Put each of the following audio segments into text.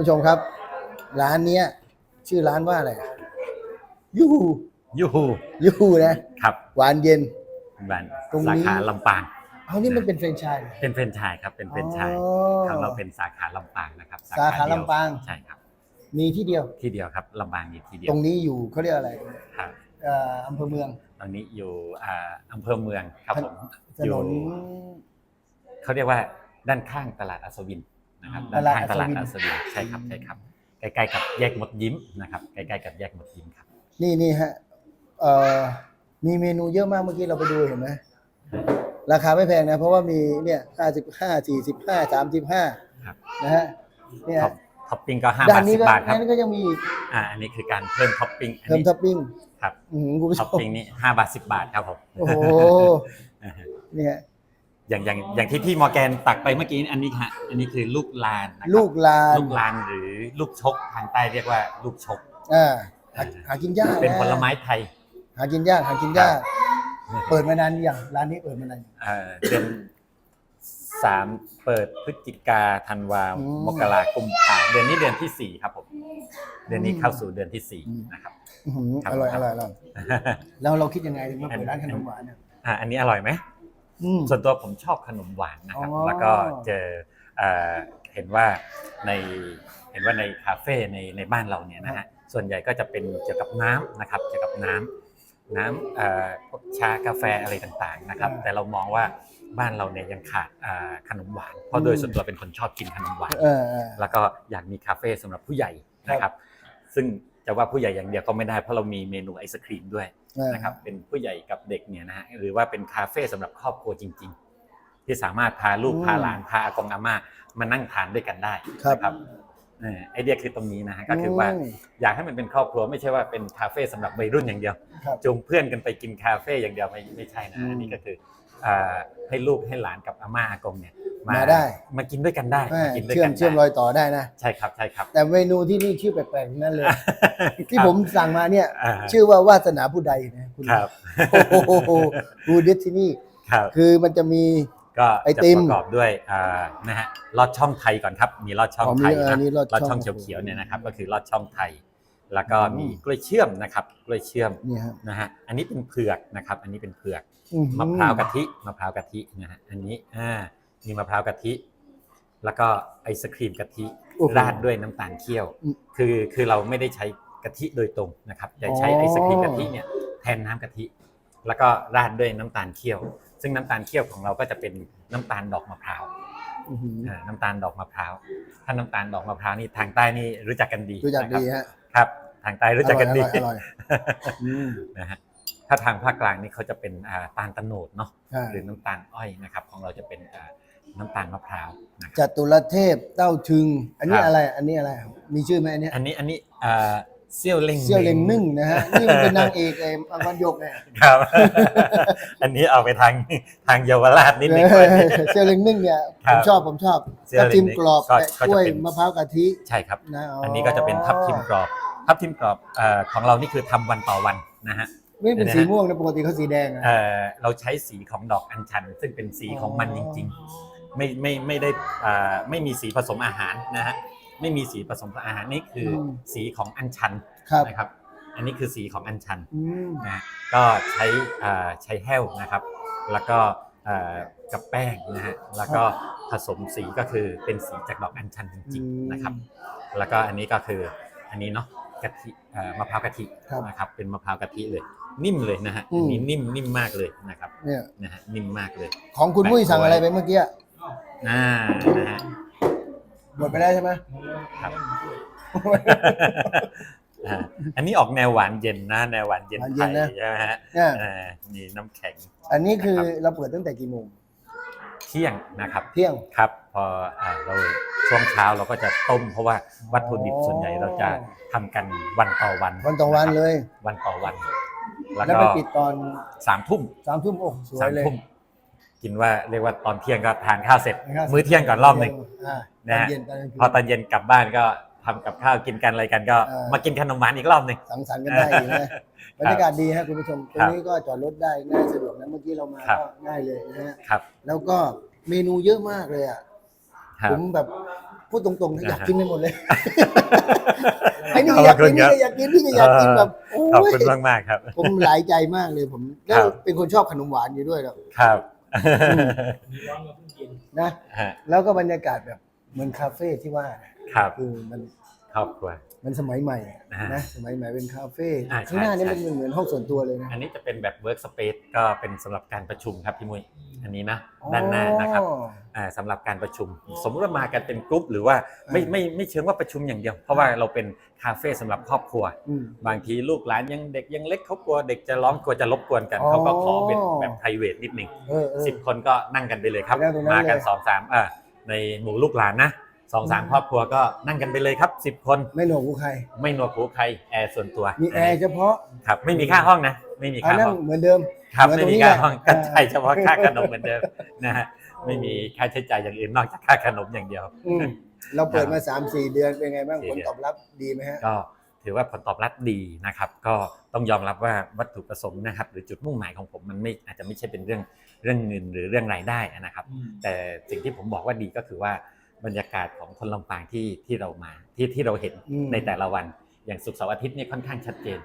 ผู้ชมครับ ร้านเนี้ย ชื่อร้านว่าอะไรยูฮูยูฮูยูฮูนะครับหวานเย็นบ้านตรงสานี้ ขาลำปางเอานี่มันเป็นแฟรนไชส์เป็นเฟรนไชส์ครับเป็นเฟรนไชส์อ๋อของเราเป็นสาขาลำปางนะครับสาขาเดียวลำปาง ใช่ครับ มีที่เดียว ที่เดียวครับลำปางมีที่เดียตวรงนี้อยู่เขาเรียกอะไรครับเอ่ออำเภอเมืองตอนนี้อยู่อ่าอำเภอเมืองครับผมถอยู่นนเขาเรียกว่าด้านข้างตลาดอัศวิน นะครับตด้านลาดข้างตลาดอัอัศศวิวินนใช่ครับใช่ครับใกล้ๆกับแยกมดยิ้มนะครับใกล้ๆกับแยกมดยิ้มครับนี่นี่ฮะเอ่อมีเมนูเยอะมากเมื่อกี้เราไปดูเห็นไหมราคาไม่แพงนะ เพราะว่ามีเนี่ยห้าสิบห้าสี่สิบห้าสามสิบห้าครับนะฮะเนี่ยท็อปท็อปปิ้งก็ห้าด้าบานทนี้สิก็บบาทครับนั้นก็ยังมีอีกอ่าอันนี้คือการเพิ่มท็อปปิ้งอันเพิ่มนี้ท็อปปิ้งครับอืมคุณผู้ชท็อปมปิ้งนี่ห้าบาทสิบบาทครับผมโอ้โหนะฮะเนี่ย อย่างอย่างอย่างที่พี่มอร์แกนตักไปเมื่อกี้อันนี้ฮะอันนี้คือลูกลานนะครับลูกลานลูกลานหรือลูกชกทางใต้เรียกว่าลูกชกอ่าหาหากินยากเป็นนะผลไม้ไทย หากินยากหากินยาก เปิดมานานหรือยังร้านนี้เปิดมานานยังเอ่อเดือนสามเปิดพฤศจิกาธันวาอืมมกรากุมภาเดือนนี้เดือนที่สี่ครับผมเดือนนี้เข้าสู่เดือนที่สี่อืมนะครับอื้อหือครับอร่อยครัอบร่อยอร่อยแล้วเราคิดยังไงถึงมาเปิดร้านขนมหวานเนี่ย อะอันนี้อร่อยไหม อืม ส่วนตัวผมชอบขนมหวานนะครับ อ๋อ แล้วก็เจอเอ่อเห็นว่าในเห็นว่าในคาเฟ่ในในบ้านเราเนี่ยนะฮะส่วนใหญ่ก็จะเป็นเกี่ยวกับน้ำนะครับเกี่ยวกับน้ำน้ำเอ่อพวกชากาแฟอะไรต่างๆนะครับ แต่เรามองว่าบ้านเราเนี่ยยังขาดอ่าขนมหวานเพราะโดยส่วนตัวเป็นคนชอบกินขนมหวาน เออเออ แล้วก็อยากมีคาเฟ่สำหรับผู้ใหญ่นะครับ ซึ่งจะว่าผู้ใหญ่อย่างเดียวก็ไม่ได้เพราะเรามีเมนูไอศครีมด้วยเออ นะครับเป็นผู้ใหญ่กับเด็กเนี่ยนะฮะหรือว่าเป็นคาเฟ่สำหรับครอบครัวจริง ๆ ที่สามารถพาลูกอืมพาหลานพาอากงอาม่ามานั่งทานด้วยกันได้ครับนะครับเอ่อไอเดียคือตรงนี้นะฮะก็คือว่าอืมอยากให้มันเป็นครอบครัวไม่ใช่ว่าเป็นคาเฟ่สำหรับวัยรุ่นอย่างเดียวครับจูงเพื่อนกันไปกินคาเฟ่อย่างเดียวไม่ไม่ใช่นะอืมอันนี้ก็คืออ่า ให้ลูกให้หลานกับอาม่าอากงเนี่ยมาได้ มากินด้วยกันได้แม่มากินด้วยเชื่อกัมนเชื่อมรได้อยต่อได้นะ ใช่ครับใช่ครับ แต่เมนูที่นี่ชื่อแปลกๆทั้งนั่นเลย ที่ผมสั่งมาเนี่ยอ่าชื่อว่าวาสนาผู้ใดนะคุณครับโอ้โหดูดิที่นี่ครับคือมันจะมีก็ไอจะติมประกอบด้วยอ่านะฮะลอดช่องไทยก่อนครับ มีลอดช่องอ๋อมีไทยเออนะนี่ลอดลอดช่ช่อองงเขียวๆเนี่ยนะครับ ก็คือลอดช่องไทย แล้วก็มีกล้วยเชื่อมนะครับกล้วยเชื่อมนี่ฮะนะฮะอันนี้เป็นเผือกนะครับ อันนี้เป็นเผือกอื้อหือมะพร้าวกะทิมะพร้าวกะทินะฮะอันนี้อ่ามีมะพร้าวกะทิ แล้วก็ไอศครีมกะทิโอ้โหราดด้วยน้ำตาลเคี่ยวอืมคือคือเราไม่ได้ใช้กะทิโดยตรงนะครับจะใช้อ๋อไอศครีมกะทิเนี่ยแทนน้ำกะทิ แล้วก็ราดด้วยน้ำตาลเคี่ยว ซึ่งน้ำตาลเคี่ยวของเราก็จะเป็นน้ำตาลดอกมะพร้าว อื้อหืออ่าน้ำตาลดอกมะพร้าว ถ้าน้ำตาลดอกมะพร้าวนี่ทางใต้นี่รู้จักกันดีรู้จักดีนะคบฮะครับ ทางใต้รู้จักกันดีอร่อยอร่อยอร่อยอืมนะฮะถ้าทางภาคกลางนี่เขาจะเป็นอ่าตาลตะโนดเนาะใช่หรือน้ำตาลอ้อยนะครับ ของเราจะเป็นอ่าน้ำตาลมะพร้าวนะครับ จตุรเทพเต้าถึง อันนี้ครับ อะไร อันนี้อะไร มีชื่อไหมอันเนี้ยอันนี้อันนี้อ่า เซี่ยวเล่งเซี่ยวเล็งนึ่งนะฮะนี่มันเป็นนางเอกไอ้อังวันยกเนี่ยครับ อันนี้เอาไปทางทางเยาวราชนิดนึงเออเซี่ยวเล็งนึ่งเนี่ยผครัมบชอบผมชอบเซี่ยวทับเล็งทิมนึ่งกรอบก็แปะก็จะกล้วยเป็นมะพร้าวกะทิใช่ครับนะอันนี้ก็จะเป็นทับทิมกรอบ ทับทิมกรอบเอ่อของเรานี่คือทำวันต่อวันนะฮะไม่เป็นเดี๋ยวนะสีม่วงนะปกติเขาสีแดงอะเอ่อเราใช้สีของดอกอัญชัน ซึ่งเป็นสีของมันจริง ๆ ไม่ไม่ไม่ได้อ่าไม่มีสีผสมอาหารนะฮะ ไม่มีสีผสมอาหารนี่คืออม สีของอัญชันครับนะครับ อันนี้คือสีของอัญชันอืมนะก็ใช้อ่าใช้แห้วนะครับ แล้วก็อ่ากับแป้งนะฮะแล้วก็ผสมสีก็คือเป็นสีจากดอกอัญชันจริงๆนะครับ แล้วก็อันนี้ก็คืออันนี้เนาะกะทิเอ่อมะพร้าวกะทิครับ นะครับ เป็นมะพร้าวกะทิเลย นิ่มเลยนะฮะอืมอันนี้นิ่มนิ่มมากเลยนะครับเนี่ยนะฮะนิ่มมากเลย ของคุณมุ้ยสั่งอะไรไปเมื่อกี้อ่านะฮะ หมดไปแล้วใช่ไหมครับอ่าอันนี้ออกแนวหวานเย็นนะ แนวหวานเย็นไทยใช่ไหมฮะเนี่ยอ่ามีน้ำแข็งอันนี้คือนะครับเราเปิดตั้งแต่กี่โมงเที่ยงนะครับ เที่ยง ครับ พออ่าเราช่วงเช้าเราก็จะต้ม เพราะว่าวัตถุดิบอ๋อส่วนใหญ่เราจะทำกันวันต่อวันวันต่อวันะครับเลย วันต่อวัน แล้วแล้วก็ไปปิดตอนสามทุ่มสามทุ่มโอ้สวสายมเลย ทุ่ม กินว่าเรียกว่าตอนเที่ยงก็ทานข้าวเสร็จทานข้าวเสร็จมื้อเที่ยงก่อนรอบหนึ่งอ่านะฮะตอเย็นตอนกลางคืน พอตอนเย็นกลับบ้านก็ทำกับข้าวกินกันอะไรกันก็ เออ มากินขนมหวานอีกรอบหนึ่ง สังสรรค์กันได้อีกนะบรรยากาศดีฮะคุณผู้ชมตรงนี้ก็จอดรถได้ง่ายสะดวกนะเมื่อกี้เรามาครับ ก็ง่ายเลยนะฮะครับแล้วก็เมนูเยอะมากเลยอะครัผบ มแบบพูดตรงๆนะอยากนะฮะกินไปหมดเลยไอ้นี่ก็อยากกินนี่ก็อยากกินนี่ก็อยากกินแบบโอ้ขอบยคุณมากมากๆครับ ผมหลายใจมากเลยผมแล้วครับ เป็นคนชอบขนมหวานอยู่ด้วยแล้ว ครับ มีร้อนมาเพิ่งกินนะ ฮะแล้วก็บรรยากาศแบบเหมือนคาเฟ่ที่ว่าครับคือมันครอบครัว มันสมัยใหม่อะอ่านนะสมัยใหม่เป็นคาเฟ่อ่าข้างหน้าใช่นี่มันใช่เหมือนห้องส่วนตัวเลยนะอันนี้จะเป็นแบบ workspace ก็เป็นสำหรับการประชุมครับพี่มุ้ยอันนี้นะด้านหน้านะครับ อ๋อ อ่าสำหรับการประชุม สมมติว่ามากันเป็นกลุ่มหรือว่าไม่อ่า ไม่ไม่เชิงว่าประชุมอย่างเดียว เพราะว่าเราเป็น คาเฟ่สำหรับครอบครัว อืม บางทีลูกหลานยังเด็กยังเล็กเขากลัวเด็กจะร้องกลัวจะรบกวนกัน อ๋อ เขาก็ขอเป็นแบบ p r i v a t นิดนึงเออเออ สิบคนก็นั่งกันไปเลยครับ ไปนั่งตรงนั้นมากันเลย สองสามอ่าในหมู่ลูกหลานนะสองสามอืมครอบครัวก็นั่งกันไปเลยครับสิบคนไม่หนวกหูใคร ไม่หนวกหูใครแอร์ส่วนตัวมีแอร์เฉพาะครับไม่มีค่าห้องนะ ไม่มีอ่าค่านั่ห้งอง เหมือนเดิม ครับเหมือนไม่ตรงมีนี้ค่าแหละห้องก็อ่าใช้เฉพาะค่าขนมเหมือนเดิมนะฮะไม่มีค่าใช้จ่ายอย่างอื่นนอกจากค่าขนมอย่างเดียว อืม เราเปิดมาสามสี่เดือนเป็นไงบ้างสี่ผลเดือนตอบรับดีไหมฮะก็ถือว่าผลตอบรับดีนะครับ ก็ต้องยอมรับว่าวัตถุประสงค์นะครับ หรือจุดมุ่งหมายของผมมันไม่อาจจะไม่ใช่เป็นเรื่องเรื่องเงินหรือเรื่องรายได้นะครับ แต่สิ่งที่ผมบอกว่าดีก็คือว่าบรรยากาศของคนลำปางที่ที่เรามาที่ที่เราเห็นอืมในแต่ละวัน อย่างสุกร์เสาร์อาทิตย์นี่ค่อนข้างชัดเจน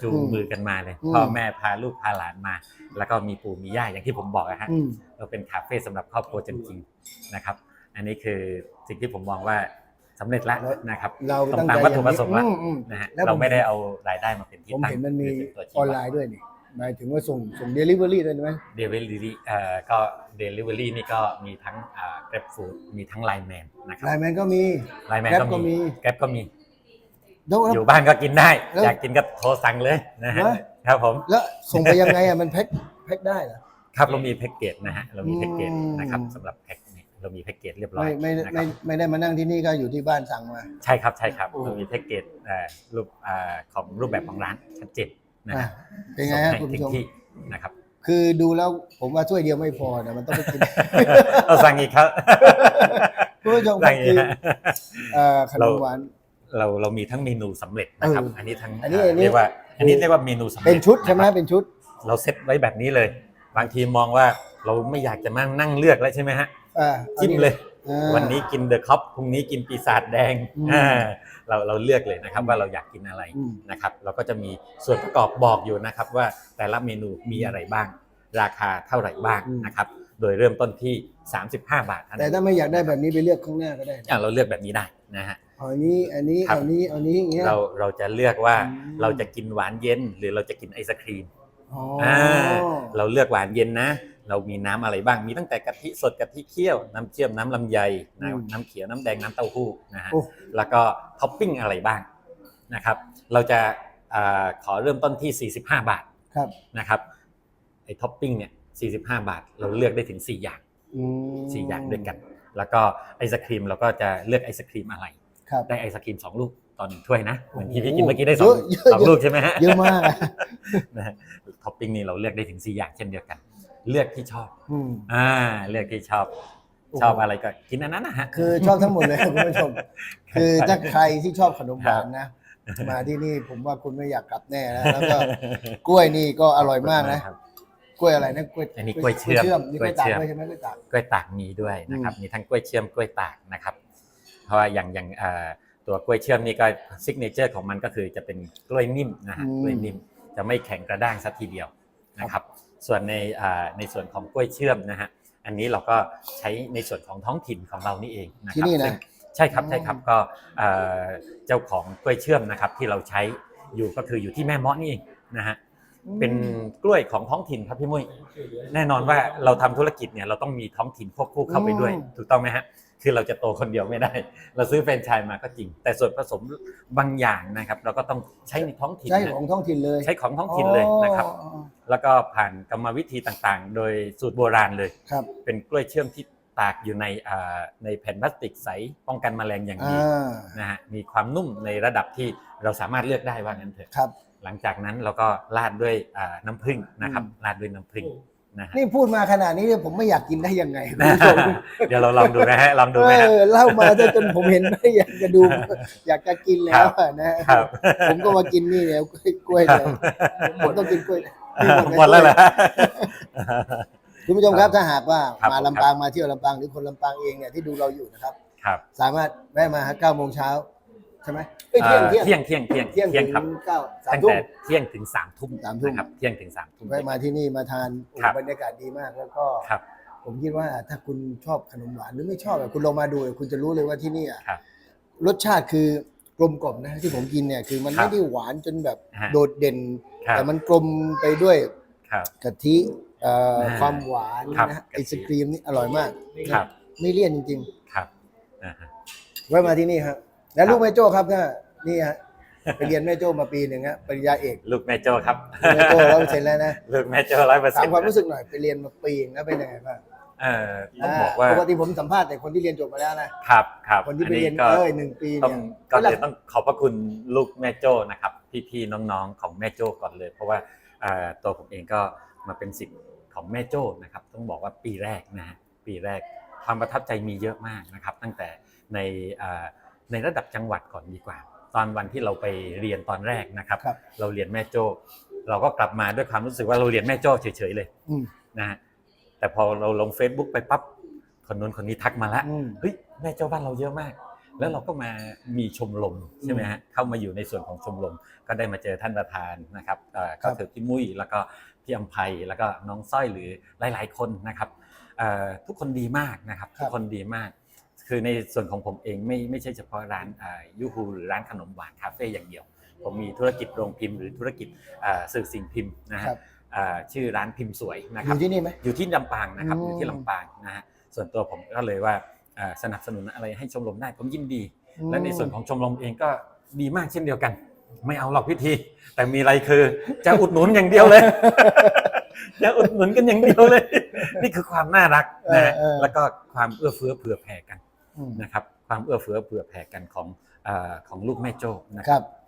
จูงอืมมือกันมาเลยอืมพ่อแม่พาลูกพาหลานมา แล้วก็มีปู่มีย่าอย่างที่ผมบอกอะฮะอืมเราเป็นคาเฟ่สำหรับครอบครัวจริงๆนะครับ อันนี้คือสิ่งที่ผมมองว่าสำเร็จแล้วนะครับเราตรงตั้งตามใจวัตถุประสงค์อย่าละอืมอืมนะฮะแล้วผมเราไม่ได้เอารายได้มาเป็นที่ผมตั้งเห็นมันมีหรืเป็ตัวชี้ออนไลน์ด้วยนี่หมายถึงว่าส่งส่งเดลิเวอรี่ด้วยไหมเดลิเวอรี่เอ่อก็เดลิเวอรี่นี่ก็มีทั้งอ่า Grab Food มีทั้ง Line Man นะครับไลน์แมนก็มี Line Man Grab ก็ก็มีมี Grab ก็มีแล้วแล้วอยู่บ้านก็กินได้แล้วอยากกินก็โทรสั่งเลยนะฮะเหรอครับผมแล้วส่งไปยังไงอะมันแพ็คแพ็คได้เหรอครับเรามีแพ็กเกจนะฮะเรามีแพ็กเกจอืมนะครับสำหรับแพ็ก เนี่ยเรามีแพ็กเกจเรียบร้อยไม่ไม่นะคไม่รับไม่ได้มานั่งที่นี่ก็อยู่ที่บ้านสั่งมา ใช่ครับใช่ครับโอ้เรามีแพ็กเกจเอ่อรูปอ่าของรูปแบบของร้านชัดเจนนะอะฮะเป็นไงฮะส่คุณให้ผู้ชมถึงที่นะครับ คือดูแล้วผมว่าถ้วยเดียวไม่พอนะมันต้องไปกิน เราสั่งอีกครับคุณผู้ชมคสั่รับงอีกคือฮะ เอ่อขนมหวาน เราเรามีทั้งเมนูสำเร็จนะครับ เอออัอันนี้ทั้งอันนี้เอ่ออันนี้ เรียกว่า อันนี้เรียกว่าเมนูสำเร็จเป็นชุดใช่ไหมนะครับเป็นชุด เราเซตไว้แบบนี้เลย บางทีมองว่าเราไม่อยากจะมานั่งเลือกแล้วใช่ไหมฮะ อ่าจิ้มเลย อ่า วันนี้กินเดอะคัพพรุ่งนี้กินปีศาจแดงอืม อ่าเราเราเลือกเลยนะครับว่าเราอยากกินอะไรอืม นะครับเราก็จะมีส่วนประกอบบอกอยู่นะครับว่าแต่ละเมนูมีอะไรบ้าง ราคาเท่าไหร่บ้างอืม นะครับ โดยเริ่มต้นที่ 35 บาทเท่าแต่นั้นถ้าไม่อยากได้แบบนี้ไปเลือกข้างหน้าก็ได้นะอะเราเลือกแบบนี้ได้นะฮะ เอาอันนี้อันนี้ครับ เอานี้เอานี้อย่างเงี้ย เราเราจะเลือกว่าอืม เราจะกินหวานเย็น หรือเราจะกินไอศครีม อ๋อออ่าเราเลือกหวานเย็นนะ เรามีน้ำอะไรบ้าง มีตั้งแต่กะทิสดกะทิเคี่ยวน้ำเชื่อมน้ำลำไยน้ำน้ำเขียวน้ำแดงน้ำเต้าหู้นะฮะโอ้แล้วก็ท็อปปิ้งอะไรบ้างนะครับ เราจะอ่าขอเริ่มต้นที่ 45 บาทครับนะครับไอ้ท็อปปิ้งเนี่ย45 บาท เราเลือกได้ถึง 4 อย่างอืม4อย่างด้วยกัน แล้วก็ไอศครีมเราก็จะเลือกไอศครีมอะไรครับได้ไอศครีมสองลูกต่อหนึ่งถ้วยนะเหมือนที่โอ้พี่โหกินเมื่อกี้ได้สองเยอะเยอะสองลูกใช่ไหมฮะเยอะมากอะนะฮะท็อปปิ้งนี่เราเลือกได้ถึง 4 อย่างเช่นเดียวกัน เลือกที่ชอบอืม อ่าเลือกที่ชอบ โอ้โห ชอบอะไรก็กินอันนั้นนะฮะ คือชอบทั้งหมดเลย คุณผู้ชม คือถ้าใครที่ชอบขนมหวานนะครับมาที่นี่ผมว่าคุณไม่อยากกลับแน่นะแล้วก็กล้วยนี่ก็อร่อยมากนะ ครับ กล้วยอะไรนะกล้วยอันนี้กล้วยเชื่อมนี่กล้วยตากกล้วยเชื่อมด้วยใช่ไหมกล้วยตาก กล้วยตากมีด้วยนะครับ อืม มีทั้งกล้วยเชื่อมกล้วยตากนะครับ เพราะว่าอย่างอย่างเอ่อตัวกล้วยเชื่อมนี่ก็ซิกเนเจอร์ของมันก็คือจะเป็นกล้วยนิ่มนะฮะกล้วยนิ่มจะไม่แข็งกระด้างสักทีเดียวนะครับ ส่วนในอ่าในส่วนของกล้วยเชื่อมนะฮะอันนี้เราก็ใช้ในส่วนของท้องถิ่นของเรานี่เองนะคที่รับนี่ซึ่นะงใช่ครับอ๋อใช่ครับก็เอ่อเจ้าของกล้วยเชื่อมนะครับที่เราใช้อยู่ก็คืออยู่ที่แม่เมาะนี่เองนะฮะเป็นกล้วยของท้องถิ่นครับพี่มุ้ยแน่นอนว่าเราทำธุรกิจเนี่ยเราต้องมีท้องถิ่นควบคู่เข้าไปด้วยอืมถูกต้องไหมฮะ คือเราจะโตคนเดียวไม่ได้ เราซื้อแฟรนไชส์มาก็จริง แต่ส่วนผสมบางอย่างนะครับ เราก็ต้องใช้ในท้องถิ่นใช่นะของท้องถิ่นเลยใช้ของท้องถิ่นเลยนะครับ อ๋อแล้วก็ผ่านกรรมวิธีต่างๆ โดยสูตรโบราณเลย ครับเป็นกล้วยเชื่อมที่ตากอยู่ในอ่าในแผ่นพลาสติกใสป้องกันแมลงอย่างดีอ่านะฮะมีความนุ่มในระดับที่เราสามารถเลือกได้ว่างั้นเถอะ ครับ หลังจากนั้นเราก็ราดด้วยอ่าน้ำผึ้งนะครับอืมราดด้วยน้ำผึ้ง นะฮะนี่พูดมาขนาดนี้เนี่ยผมไม่อยากกินได้ยังไงคุณผู้ชมเดี๋ยวเราลองดูนะฮะลองดูเอไหมฮะ อเล่ามาจนผมเห็นไม่อยากจะดู อยากจะกินแล้วอะนะครับ ผมก็มากินนี่เนี่ยกล้วยครัเนี่ยบผมต้องกินกล้วยหมดแล้วเหรอ คุณผู้ชมครับถ้าหากว่าครับ มาผมลำปางมาเที่ยวลำปางหรือคนลำปางเองเนี่ยที่ดูเราอยู่นะครับ ครับ สามารถแวะมาเก้าโมงเช้า ใช่ไหมเอ้ยเที่ยงเอ่อเที่ยง เที่ยงเที่ยงเที่ยงเที่ยงถึครับงเก้าสามตั้งทุ่ม แต่เที่ยงถึงสามทุ่มสามทุ่ม นะครับเที่ยงถึงสามทุ่ม แวะมาที่นี่มาทานโอ้ครับ บรรยากาศดีมากแล้วก็ ครับ ผมคิดว่าถ้าคุณชอบขนมหวานหรือไม่ชอบอะคุณลองมาดูคุณจะรู้เลยว่าที่นี่อะครับรสชาติคือกลมกล่อมนะที่ผมกินเนี่ยคือมันครับไม่ได้หวานจนแบบฮะ โดดเด่น ครับแต่มันกลมไปด้วยครับ กะทิเอ่ออ่าความหวานครับนะกะทิไอศครีมนี่อร่อยมากครับ ไม่เลี่ยนจริงครับอ่าฮะ ๆแวะมาที่นี่ครับ แล้วครับลูกแม่โจ้ครับถ้านี่ฮะไปเรียนแม่โจ้มาปีหนึ่งฮะปริญญาเอกลูกแม่โจ้ครับแม่โจ้ร้อยเปอร์เซ็นต์แล้วนะลูกแม่โจ้ร้อยเปอร์เซ็ถานมต์ความรู้สึกหน่อยไปเรียนมาปีนึงแล้วเป็นยังไงบ้างเอ่อต้องบอกว่าปกติผมสัมภาษณ์แต่คนที่เรียนจบมาแล้วนะครับครับคนที่ไปอัเรียนก็เอ้ยหนึ่งปีต้องเนี่ยก็เลยต้องขอบพระคุณลูกแม่โจ้นะครับพี่ๆน้องๆของแม่โจ้ก่อนเลย เพราะว่าเอ่อตัวผมเองก็มาเป็นสิทธิ์ของแม่โจ้นะครับ ต้องบอกว่าปีแรกนะฮะปีแรกความประทับใจมีเยอะมากนะครับ ตั้งแต่ในเอ่อ ในระดับจังหวัดก่อนดีกว่า ตอนวันที่เราไปเรียนตอนแรกนะครับ ครับ เราเรียนแม่โจ้เราก็กลับมาด้วยความรู้สึกว่าเราเรียนแม่โจ้เฉยๆเลยอืมนะฮะแต่พอเราลง Facebook ไปปั๊บคนนู้นคนนี้ทักมาแล้ว อืม เฮ้ยแม่เจ้าบ้านเราเยอะมาก แล้วเราก็มามีชมรมใช่ไหมฮะเข้ามาอยู่ในส่วนของชมรมก็ได้มาเจอท่านประธานนะครับเอ่อครัก็บคือพี่มุ้ยแล้วก็พี่อัมภัยแล้วก็น้องสร้อยหรือหลาย ๆ คนนะครับเอ่อทุกคนดีมากนะครับครับทุกคนดีมาก คือในส่วนของผมเองไม่ไม่ใช่เฉพาะร้านอ่ายูฮูหรือร้านขนมหวานคาเฟ่อย่างเดียว ผมมีธุรกิจโรงพิมพ์หรือธุรกิจอ่าสื่อสิ่งพิมพ์นะฮะครับอ่าชื่อร้านพิมพ์สวยนะอครับยู่ที่นี่ไหม อยู่ที่ลำปางนะครับอืม อยู่ที่ลำปางนะฮะส่วนตัวผมก็เลยว่าเอ่อสนับสนุนอะไรให้ชมรมได้ผมยินดี และในส่วนของชมรมเองก็ดีมากเช่นเดียวกัน ไม่เอาหรอกพิธี แต่มีอะไรคือ จะอุดหนุนอย่างเดียวเลย จะอุดหนุนกันอย่างเดียวเลย นี่คือความน่ารักนะฮะเออเออ แล้วก็ความเอื้อเฟื้อเผื่อแผ่กันอืม นะครับความเอื้อเฟื้อเผื่อแผ่กันของเอ่อของลูกแม่โจ้นะคครับรับ